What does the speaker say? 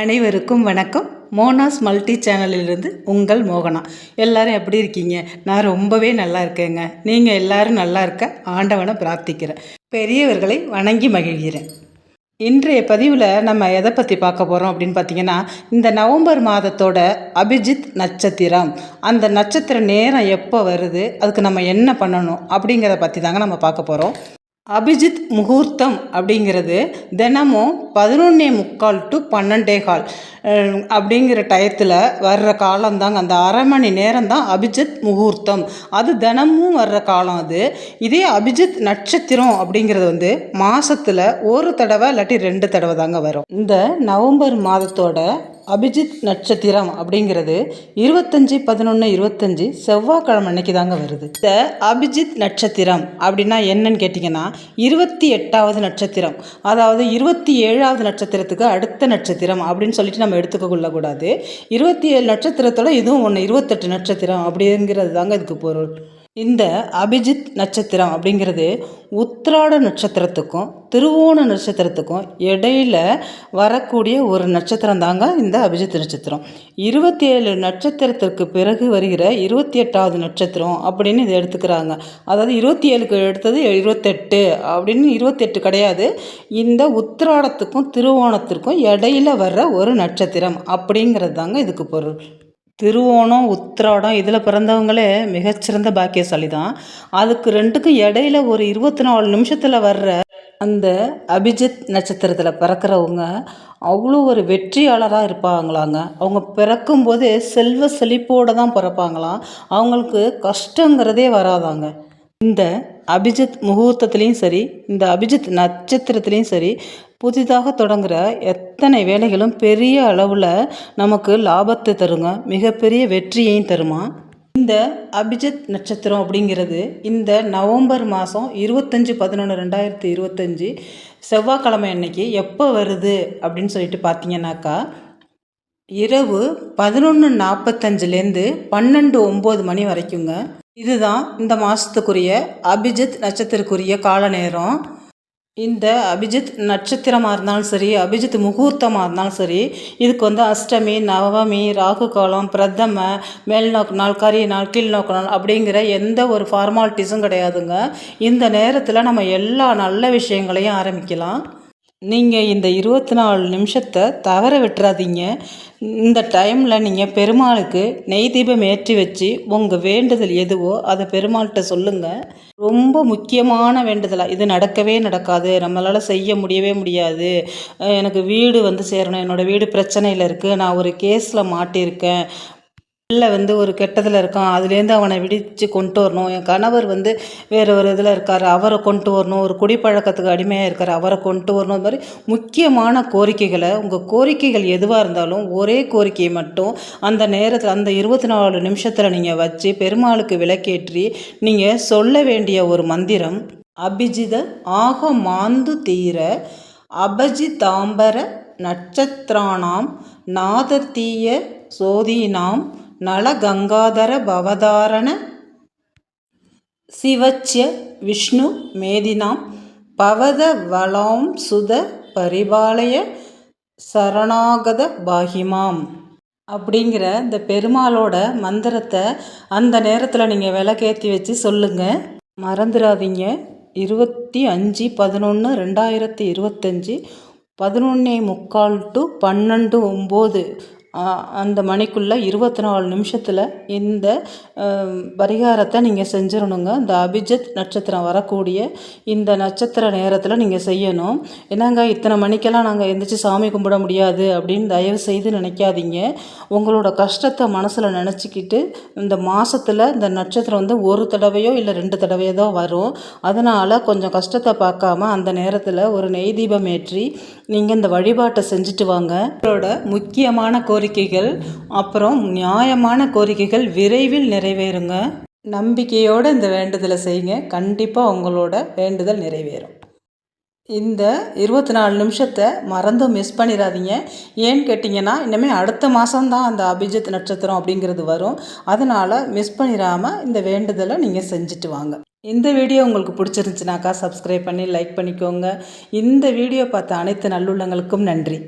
அனைவருக்கும் வணக்கம். மோனாஸ் மல்டி சேனலிலிருந்து உங்கள் மோகனா. எல்லாரும் எப்படி இருக்கீங்க? நான் ரொம்பவே நல்லா இருக்கேங்க. நீங்கள் எல்லாரும் நல்லா இருக்க ஆண்டவனை பிரார்த்திக்கிறேன் பெரியவர்களை வணங்கி மகிழ்கிறேன். இன்றைய பதிவில் நம்ம எதை பற்றி பார்க்க போகிறோம் அப்படின்னு பார்த்தீங்கன்னா இந்த நவம்பர் மாதத்தோட அபிஜித் நட்சத்திரம். அந்த நட்சத்திர நேரம் எப்போ வருது? அதுக்கு நம்ம என்ன பண்ணணும்? அப்படிங்கிறத பற்றி தாங்க நம்ம பார்க்க போகிறோம் அபிஜித் முகூர்த்தம் அப்படிங்கிறது தினமும் பதினொன்னே முக்கால் டு பன்னெண்டே கால். அப்படிங்கிற டயத்தில் வர்ற காலம்தாங்க அந்த அரை மணி நேரம் தான் அபிஜித் முகூர்த்தம். அது தினமும் வர்ற காலம் அது. இதே அபிஜித் நட்சத்திரம் அப்படிங்கிறது வந்து மாதத்தில் ஒரு தடவை இல்லாட்டி ரெண்டு தடவை தாங்க வரும். இந்த நவம்பர் மாதத்தோட அபிஜித் நட்சத்திரம் அப்படிங்கிறது இருபத்தஞ்சி பதினொன்று இருபத்தஞ்சி செவ்வாய்க்கிழமை அன்னைக்கு தாங்க வருது. இந்த அபிஜித் நட்சத்திரம் அப்படின்னா என்னன்னு கேட்டிங்கன்னா இருபத்தி எட்டாவது நட்சத்திரம். அதாவது இருபத்தி ஏழாவது நட்சத்திரத்துக்கு அடுத்த நட்சத்திரம் அப்படின்னு சொல்லிட்டு நம்ம எடுத்துக்க கொள்ளக்கூடாது. இருபத்தி ஏழு நட்சத்திரத்தோட இதுவும் ஒன்று இருபத்தெட்டு நட்சத்திரம் அப்படிங்கிறது தாங்க இதுக்கு பொருள். இந்த அபிஜித் நட்சத்திரம் அப்படிங்கிறது உத்திராட நட்சத்திரத்துக்கும் திருவோண நட்சத்திரத்துக்கும் இடையில வரக்கூடிய ஒரு நட்சத்திரம் தாங்க இந்த அபிஜித் நட்சத்திரம். இருபத்தி ஏழு நட்சத்திரத்திற்கு பிறகு வருகிற இருபத்தி எட்டாவது நட்சத்திரம் அப்படின்னு இதை எடுத்துக்கிறாங்க. அதாவது இருபத்தி ஏழுக்கு எடுத்தது இருபத்தெட்டு அப்படின்னு இருபத்தெட்டு கிடையாது. இந்த உத்திராடத்துக்கும் திருவோணத்திற்கும் இடையில வர்ற ஒரு நட்சத்திரம் அப்படிங்கிறது தாங்க இதுக்கு பொருள். திருவோணம் உத்திராடம் இதில் பிறந்தவங்களே மிகச்சிறந்த பாக்கியசாலி தான் அதுக்கு ரெண்டுக்கும் இடையில ஒரு இருபத்தி நாலு நிமிஷத்தில் வர்ற அந்த அபிஜித் நட்சத்திரத்தில் பிறக்கிறவங்க அவ்வளோ ஒரு வெற்றியாளராக இருப்பாங்களாங்க. அவங்க பிறக்கும்போது செல்வ செழிப்போடு தான் பிறப்பாங்களாம். அவங்களுக்கு கஷ்டங்கிறதே வராதாங்க. இந்த அபிஜித் முகூர்த்தத்துலேயும் சரி இந்த அபிஜித் நட்சத்திரத்துலேயும் சரி புதிதாக தொடங்குகிற எத்தனை வேலைகளும் பெரிய அளவில் நமக்கு லாபத்தை தருங்க மிகப்பெரிய வெற்றியையும் தருமா? இந்த அபிஜித் நட்சத்திரம் அப்படிங்கிறது இந்த நவம்பர் மாதம் இருபத்தஞ்சி பதினொன்று ரெண்டாயிரத்தி இருபத்தஞ்சி செவ்வாய்க்கிழமை அன்னைக்கு எப்போ வருது அப்படின்னு சொல்லிட்டு பார்த்தீங்கன்னாக்கா இரவு பதினொன்று நாற்பத்தஞ்சிலேருந்து பன்னெண்டு ஒம்பது மணி வரைக்குங்க. இதுதான் இந்த மாதத்துக்குரிய அபிஜித் நட்சத்திரக்குரிய கால நேரம். இந்த அபிஜித் நட்சத்திரமாக இருந்தாலும் சரி அபிஜித் முகூர்த்தமாக இருந்தாலும் சரி இதுக்கு வந்து அஷ்டமி நவமி ராகு காலம் பிரதம மேல் நோக்கு நாள் கரி நாள் கீழ் நோக்கு நாள் அப்படிங்கிற எந்த ஒரு ஃபார்மாலிட்டிஸும் கிடையாதுங்க. இந்த நேரத்தில் நம்ம எல்லா நல்ல விஷயங்களையும் ஆரம்பிக்கலாம். நீங்கள் இந்த இருபத்தி நாலு நிமிஷத்தை தவற விட்டுறாதீங்க. இந்த டைமில் நீங்கள் பெருமாளுக்கு நெய் தீபம் ஏற்றி வச்சு உங்கள் வேண்டுதல் எதுவோ அதை பெருமாள்கிட்ட சொல்லுங்கள் ரொம்ப முக்கியமான வேண்டுதலாக இது நடக்கவே நடக்காது. நம்மளால் செய்ய முடியவே முடியாது. எனக்கு வீடு வந்து சேரணும். என்னோடய வீடு பிரச்சனையில் இருக்குது நான் ஒரு கேஸில் மாட்டியிருக்கேன். பிள்ளை வந்து ஒரு கெட்டதில் இருக்கான். அதுலேருந்து அவனை விடித்து கொண்டு வரணும். என் கணவர் வந்து வேறு ஒரு இதில் இருக்கார். அவரை கொண்டு வரணும். ஒரு குடிப்பழக்கத்துக்கு அடிமையாக இருக்கார். அவரை கொண்டு வரணும். இந்த மாதிரி முக்கியமான கோரிக்கைகளை உங்கள் கோரிக்கைகள் எதுவாக இருந்தாலும் ஒரே கோரிக்கையை மட்டும் அந்த நேரத்தில் அந்த இருபத்தி நாலு நிமிஷத்தில் நீங்கள் வச்சு பெருமாளுக்கு விளக்கேற்றி நீங்கள் சொல்ல வேண்டிய ஒரு மந்திரம் அபிஜித ஆக மாந்து தீர அபஜிதாம்பர நட்சத்திராணாம் நாதத்தீய சோதீனாம் நலகங்காதர பவதாரண சிவச்சிய விஷ்ணு மேதினாம் பவத வளாம் சுத பரிபாலய சரணாகத பாகிமாம். அப்படிங்கிற இந்த பெருமாளோட மந்திரத்தை அந்த நேரத்தில் நீங்கள் விளக்கேற்றி வச்சு சொல்லுங்கள் மறந்துடாதீங்க இருபத்தி அஞ்சு பதினொன்று ரெண்டாயிரத்தி இருபத்தஞ்சி பதினொன்னே முக்கால் டு பன்னெண்டு ஒம்பது அந்த மணிக்குள்ளே இருபத்தி நாலு நிமிஷத்தில் இந்த பரிகாரத்தை நீங்கள் செஞ்சிடணுங்க இந்த அபிஜித் நட்சத்திரம் வரக்கூடிய இந்த நட்சத்திர நேரத்தில் நீங்கள் செய்யணும். என்னங்க இத்தனை மணிக்கெல்லாம் நாங்கள் எந்திரிச்சு சாமி கும்பிட முடியாது அப்படின்னு தயவு செய்து நினைக்காதீங்க. உங்களோட கஷ்டத்தை மனசில் நினச்சிக்கிட்டு இந்த மாதத்தில் இந்த நட்சத்திரம் வந்து ஒரு தடவையோ இல்லை ரெண்டு தடவையோ தான் வரும். அதனால் கொஞ்சம் கஷ்டத்தை பார்க்காம அந்த நேரத்தில் ஒரு நெய் தீபம் ஏற்றி நீங்கள் இந்த வழிபாட்டை செஞ்சுட்டு வாங்க. உங்களோட முக்கியமான கோரிக்கைகள் அப்புறம் நியாயமான கோரிக்கைகள் விரைவில் நிறைவேறுங்க. நம்பிக்கையோடு இந்த வேண்டுதலை செய்யுங்க. கண்டிப்பாக உங்களோட வேண்டுதல் நிறைவேறும். இந்த இருபத்தி நாலு நிமிஷத்தை மறந்தும் மிஸ் பண்ணிடாதீங்க ஏன்னு கேட்டிங்கன்னா இனிமேல் அடுத்த மாதம்தான் அந்த அபிஜித் நட்சத்திரம் அப்படிங்கிறது வரும். அதனால் மிஸ் பண்ணிடாமல் இந்த வேண்டுதலை நீங்கள் செஞ்சுட்டு வாங்க. இந்த வீடியோ உங்களுக்கு பிடிச்சிருந்துச்சுனாக்கா சப்ஸ்கிரைப் பண்ணி லைக் பண்ணிக்கோங்க. இந்த வீடியோ பார்த்த அனைத்து நல்லுள்ளங்களுக்கும் நன்றி.